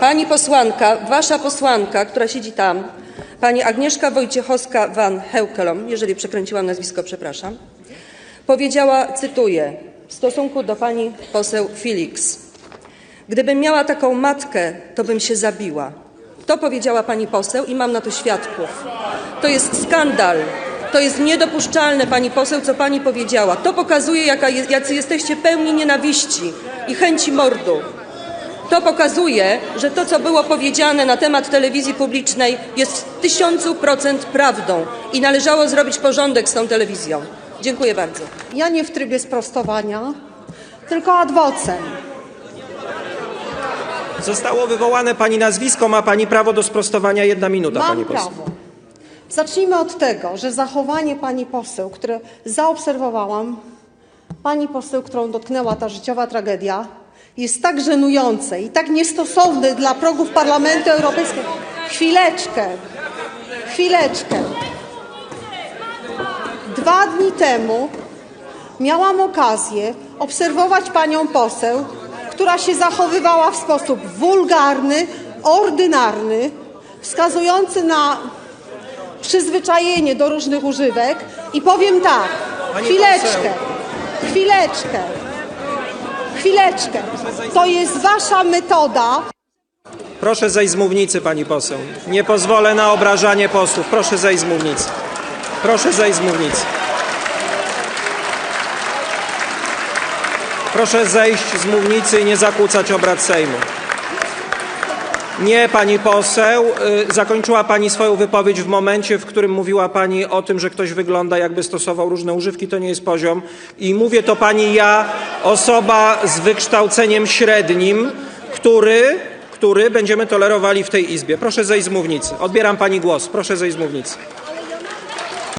Pani posłanka, wasza posłanka, która siedzi tam, pani Agnieszka Wojciechowska-Van Heukelom, jeżeli przekręciłam nazwisko, przepraszam, powiedziała, cytuję, w stosunku do pani poseł Felix, gdybym miała taką matkę, to bym się zabiła. To powiedziała pani poseł i mam na to świadków. To jest skandal. To jest niedopuszczalne, pani poseł, co pani powiedziała. To pokazuje, jaka jest, jacy jesteście pełni nienawiści i chęci mordu. To pokazuje, że to, co było powiedziane na temat telewizji publicznej, jest w tysiącu procent prawdą i należało zrobić porządek z tą telewizją. Dziękuję bardzo. Ja nie w trybie sprostowania, tylko ad vocem. Zostało wywołane pani nazwisko, ma pani prawo do sprostowania. Jedna minuta, Mam pani poseł. prawo. Zacznijmy od tego, że zachowanie pani poseł, które zaobserwowałam, pani poseł, którą dotknęła ta życiowa tragedia, jest tak żenujące i tak niestosowne dla progów Parlamentu Europejskiego. Chwileczkę, chwileczkę. Dwa dni temu miałam okazję obserwować panią poseł, która się zachowywała w sposób wulgarny, ordynarny, wskazujący na przyzwyczajenie do różnych używek. I powiem tak, chwileczkę, chwileczkę, chwileczkę. To jest wasza metoda Proszę zejść z mównicy, pani poseł. Nie pozwolę na obrażanie posłów. Proszę zejść z mównicy. Proszę zejść z mównicy. Proszę zejść z mównicy i nie zakłócać obrad Sejmu. Nie, pani poseł. Y, Zakończyła pani swoją wypowiedź w momencie, w którym mówiła pani o tym, że ktoś wygląda jakby stosował różne używki. To nie jest poziom. I mówię to pani ja, osoba z wykształceniem średnim, który, który będziemy tolerowali w tej Izbie. Proszę zejść z mównicy. Odbieram pani głos. Proszę zejść z mównicy.